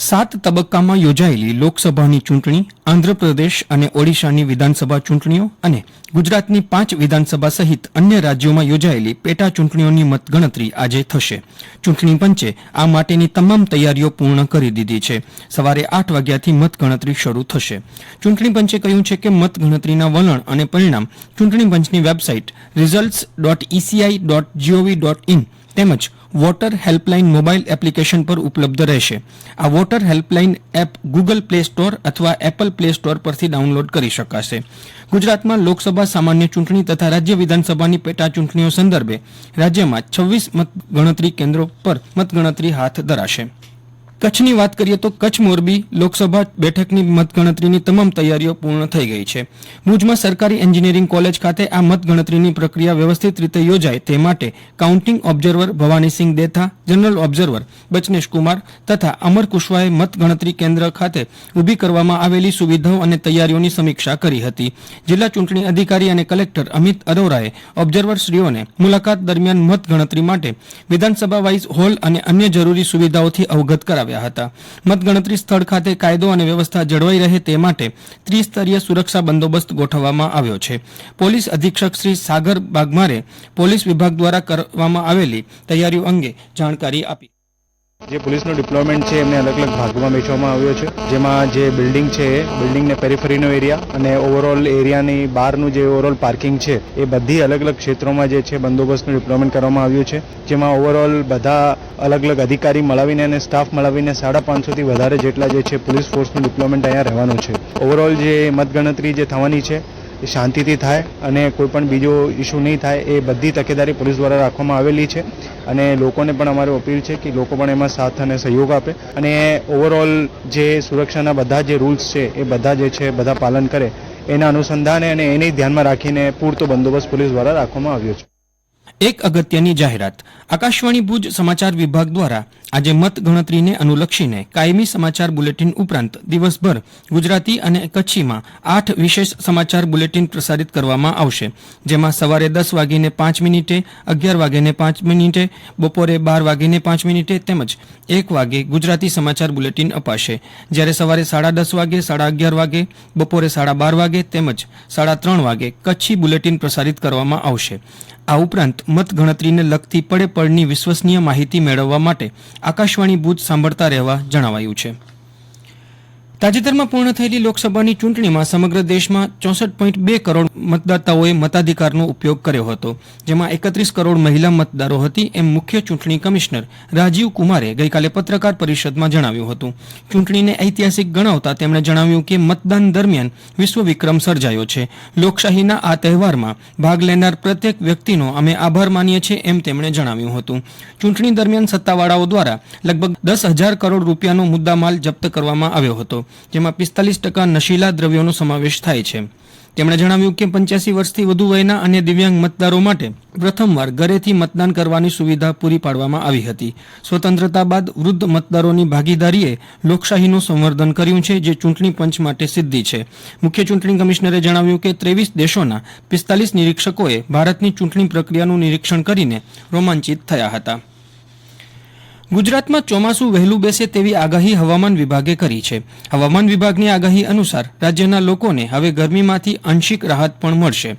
સાત તબક્કામાં યોજાયેલી લોકસભાની ચૂંટણી, આંધ્રપ્રદેશ અને ઓડિશાની વિધાનસભા ચૂંટણીઓ અને ગુજરાતની પાંચ વિધાનસભા સહિત અન્ય રાજ્યોમાં યોજાયેલી પેટા ચૂંટણીઓની મતગણતરી આજે થશે. ચૂંટણી પંચે આ માટેની તમામ તૈયારીઓ પૂર્ણ કરી દીધી છે. સવારે આઠ વાગ્યાથી મતગણતરી શરૂ થશે. ચૂંટણી પંચે કહ્યું છે કે મતગણતરીના વલણ અને પરિણામ ચૂંટણી પંચની website results dot ECI dot GOV dot in તેમજ વોટર હેલ્પલાઇન મોબાઈલ એપ્લિકેશન પર ઉપલબ્ધ રહેશે. આ voter helpline app Google play store અથવા એપલ પ્લે સ્ટોર પરથી ડાઉનલોડ કરી શકાશે. ગુજરાતમાં લોકસભા સામાન્ય ચૂંટણી તથા રાજ્ય વિધાનસભાની પેટા ચૂંટણીઓ સંદર્ભે રાજ્યમાં છવ્વીસ મતગણતરી કેન્દ્રો પર મતગણતરી હાથ ધરાશે. કચ્છની વાત કરીએ તો કચ્છ મોરબી લોકસભા બેઠકની મતગણતરીની તમામ તૈયારીઓ પૂર્ણ થઈ ગઈ છે. ભુજમાં સરકારી એન્જિનિયરિંગ કોલેજ ખાતે આ મતગણતરીની પ્રક્રિયા વ્યવસ્થિત રીતે યોજાય તે માટે counting observer Bhawanisingh Detha, general observer Bachnesh Kumar તથા અમર કુશવાહે મતગણતરી કેન્દ્ર ખાતે ઊભી કરવામાં આવેલી સુવિધાઓ અને તૈયારીઓની સમીક્ષા કરી હતી. જિલ્લા ચૂંટણી અધિકારી અને કલેક્ટર અમિત અરોરાએ ઓબ્ઝર્વરશ્રીઓને મુલાકાત દરમિયાન મતગણતરી માટે વિધાનસભા વાઇઝ હોલ અને અન્ય જરૂરી સુવિધાઓથી અવગત કરાવ્યા. હતા. મતગણતરી સ્થળ ખાતે કાયદો અને વ્યવસ્થા જળવાઈ રહે તે માટે ત્રિસ્તરીય સુરક્ષા બંદોબસ્ત ગોઠવવામાં આવ્યો છે. પોલીસ અધિક્ષક શ્રી સાગર બાગમારે પોલીસ વિભાગ દ્વારા કરવામાં આવેલી તૈયારીઓ અંગે જાણકારી આપી. જે પોલીસનું ડિપ્લોયમેન્ટ છે, એમને અલગ અલગ ભાગમાં વેચવામાં આવ્યો છે. જેમાં જે બિલ્ડિંગ છે બિલ્ડિંગને પેરીફરીનો એરિયા અને ઓવરઓલ એરિયાની બહારનું જે ઓવરઓલ પાર્કિંગ છે, એ બધી અલગ અલગ ક્ષેત્રોમાં જે છે, બંદોબસ્તનું ડિપ્લોયમેન્ટ કરવામાં આવ્યું છે. જેમાં ઓવરઓલ બધા અલગ અલગ અધિકારી મળાવીને અને સ્ટાફ મળાવીને સાડા પાંચસોથી વધારે જેટલા જે છે પોલીસ ફોર્સનું ડિપ્લોયમેન્ટ અહીંયા રહેવાનું છે. ઓવરઓલ જે મતગણતરી જે થવાની છે શાંતિથી થાય અને કોઈ પણ બીજો ઇસ્યુ નહીં થાય એ બધી તકેદારી પોલીસ દ્વારા રાખવામાં આવેલી છે. અને લોકોને પણ અમારી અપીલ છે કે લોકો પણ એમાં સાથ અને સહયોગ આપે. અને ઓવરઓલ જે સુરક્ષાના બધા જે રૂલ્સ છે, એ બધા જે છે, બધા પાલન કરે, એના અનુસંધાને અને એને ધ્યાનમાં રાખીને પૂરતો બંદોબસ્ત પોલીસ દ્વારા રાખવામાં આવ્યો છે. એક અગત્યની જાહેરાત. આકાશવાણી ભુજ સમાચાર વિભાગ દ્વારા આજે મતગણતરીને અનુલક્ષીને કાયમી સમાચાર બુલેટિન ઉપરાંત દિવસભર ગુજરાતી અને કચ્છીમાં આઠ વિશેષ સમાચાર બુલેટિન પ્રસારિત કરવામાં આવશે. જેમાં સવારે દસ વાગીને પાંચ મિનિટે, અગિયાર વાગીને પાંચ મિનિટે, બપોરે બાર વાગીને પાંચ મિનિટે તેમજ એક વાગે ગુજરાતી સમાચાર બુલેટિન અપાશે. જ્યારે સવારે સાડા દસ વાગે, સાડા અગિયાર વાગે, બપોરે સાડા બાર વાગે તેમજ સાડા ત્રણ વાગે કચ્છી બુલેટિન પ્રસારિત કરવામાં આવશે. આ ઉપરાંત મતગણતરીને લગતી પડે પડની વિશ્વસનીય માહિતી મેળવવા માટે આકાશવાણી ભુજ સાંભળતા રહેવા જણાવાયું છે. તાજેતરમાં પૂર્ણ થયેલી લોકસભાની ચૂંટણીમાં સમગ્ર દેશમાં ચોસઠ પોઈન્ટ બે કરોડ મતદાતાઓએ મતાધિકારનો ઉપયોગ કર્યો હતો, જેમાં એકત્રીસ કરોડ મહિલા મતદારો હતી એમ મુખ્ય ચૂંટણી કમિશનર રાજીવ કુમારે ગઈકાલે પત્રકાર પરિષદમાં જણાવ્યું હતું. ચૂંટણીને ઐતિહાસિક ગણાવતા તેમણે જણાવ્યું કે મતદાન દરમિયાન વિશ્વ વિક્રમ સર્જાયો છે. લોકશાહીના આ તહેવારમાં ભાગ લેનાર પ્રત્યેક વ્યક્તિનો અમે આભાર માનીએ છીએ એમ તેમણે જણાવ્યું હતું. ચૂંટણી દરમિયાન સત્તાવાળાઓ દ્વારા લગભગ દસ હજાર કરોડ રૂપિયાનો મુદ્દામાલ જપ્ત કરવામાં આવ્યો હતો. જેમાં પિસ્તાલીસ ટકા નશીલા દ્રવ્યોનો સમાવેશ થાય છે. તેમણે જણાવ્યું કે પંચ્યાસી વર્ષથી વધુ વયના અન્ય દિવ્યાંગ મતદારો માટે પ્રથમવાર ઘરેથી મતદાન કરવાની સુવિધા પૂરી પાડવામાં આવી હતી. સ્વતંત્રતા બાદ વૃદ્ધ મતદારોની ભાગીદારીએ લોકશાહીનું સંવર્ધન કર્યું છે, જે ચૂંટણી પંચ માટે સિદ્ધિ છે. મુખ્ય ચૂંટણી કમિશનરે જણાવ્યું કે ત્રેવીસ દેશોના પિસ્તાલીસ નિરીક્ષકોએ ભારતની ચૂંટણી પ્રક્રિયાનું નિરીક્ષણ કરીને રોમાંચિત થયા હતા. ગુજરાતમાં ચોમાસું વહેલું બેસે તેવી આગાહી હવામાન વિભાગે કરી છે. હવામાન વિભાગની આગાહી અનુસાર રાજ્યના લોકોને હવે ગરમીમાંથી આંશિક રાહત પણ મળશે.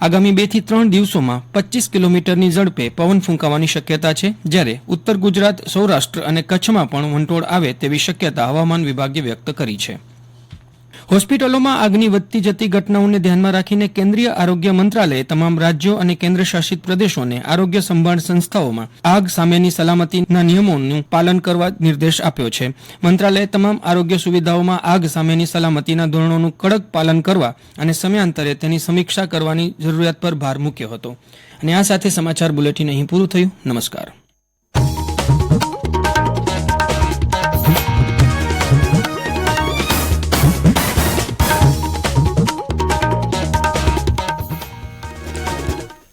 આગામી બેથી ત્રણ દિવસોમાં પચીસ કિલોમીટરની ઝડપે પવન ફૂંકાવાની શક્યતા છે, જ્યારે ઉત્તર ગુજરાત, સૌરાષ્ટ્ર અને કચ્છમાં પણ વંટોળ આવે તેવી શક્યતા હવામાન વિભાગે વ્યક્ત કરી છે. હોસ્પિટલોમાં આગની વધતી જતી ઘટનાઓને ધ્યાનમાં રાખીને કેન્દ્રીય આરોગ્ય મંત્રાલયે તમામ રાજ્યો અને કેન્દ્ર શાસિત પ્રદેશોને આરોગ્ય સંભાળ સંસ્થાઓમાં આગ સામેની સલામતીના નિયમોનું પાલન કરવા નિર્દેશ આપ્યો છે. મંત્રાલયે તમામ આરોગ્ય સુવિધાઓમાં આગ સામેની સલામતીના ધોરણોનું કડક પાલન કરવા અને સમયાંતરે તેની સમીક્ષા કરવાની જરૂરિયાત પર ભાર મૂક્યો હતો. અને આ સાથે સમાચાર બુલેટિન અહીં પૂરું થયું. નમસ્કાર.